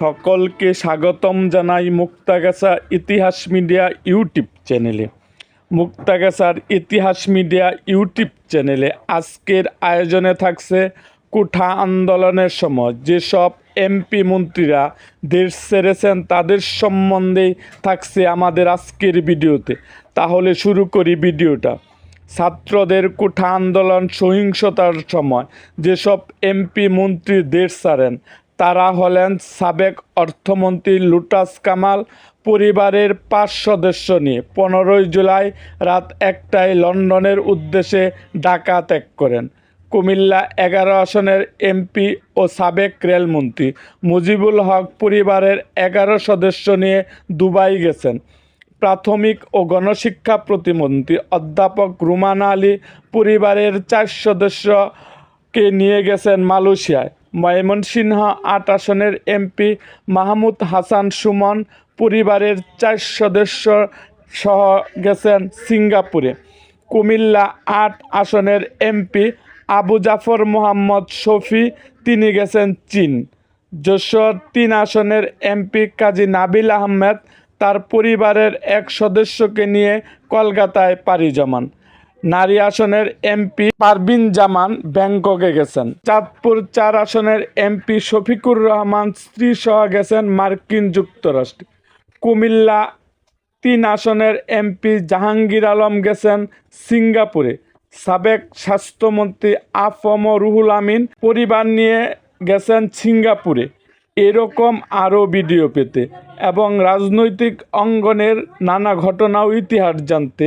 সকলকে স্বাগতম জানাই মুক্তাগাছা ইতিহাস মিডিয়া ইউটিউব চ্যানেলে। মুক্তাগাছার ইতিহাস মিডিয়া ইউটিউব চ্যানেলে আজকের আয়োজনে থাকছে কুঠা আন্দোলনের সময়। যেসব এমপি মন্ত্রীরা দেশ ছেড়েছেন, তাদের সম্বন্ধেই থাকছে আমাদের আজকের ভিডিওতে। তাহলে শুরু করি ভিডিওটা। ছাত্রদের কুঠা আন্দোলন সহিংসতার সময় যেসব এমপি মন্ত্রী দেশ ছাড়েন তারা হলেন সাবেক অর্থমন্ত্রী লুটাস কামাল, পরিবারের পাঁচ সদস্য নিয়ে। পনেরোই জুলাই রাত একটায় লন্ডনের উদ্দেশ্যে ঢাকা ত্যাগ করেন। কুমিল্লা এগারো আসনের এমপি ও সাবেক রেলমন্ত্রী মুজিবুল হক পরিবারের এগারো সদস্য নিয়ে দুবাই গেছেন। প্রাথমিক ও গণশিক্ষা প্রতিমন্ত্রী অধ্যাপক রুমানা আলী পরিবারের চার সদস্যকে নিয়ে গেছেন মালয়েশিয়ায়। ময়মনসিংহ আট আসনের এমপি মাহমুদ হাসান সুমন পরিবারের চার সদস্য সহ গেছেন সিঙ্গাপুরে। কুমিল্লা আট আসনের এমপি আবু জাফর মোহাম্মদ শফি, তিনি গেছেন চীন। যশোর তিন আসনের এমপি কাজী নাবিল আহমেদ তার পরিবারের এক সদস্যকে নিয়ে কলকাতায় পাড়ি জমান। নারী আসনের এমপি পারবিন জামান ব্যাংককে গেছেন। চাঁদপুর চার আসনের এমপি শফিকুর রহমান স্ত্রী সহ গেছেন মার্কিন যুক্তরাষ্ট্রে। কুমিল্লা তিন আসনের এমপি জাহাঙ্গীর আলম গেছেন সিঙ্গাপুরে। সাবেক স্বাস্থ্যমন্ত্রী আফম রুহুল আমিন পরিবার নিয়ে গেছেন সিঙ্গাপুরে। এরকম আরও ভিডিও পেতে এবং রাজনৈতিক অঙ্গনের নানা ঘটনা ও ইতিহাস জানতে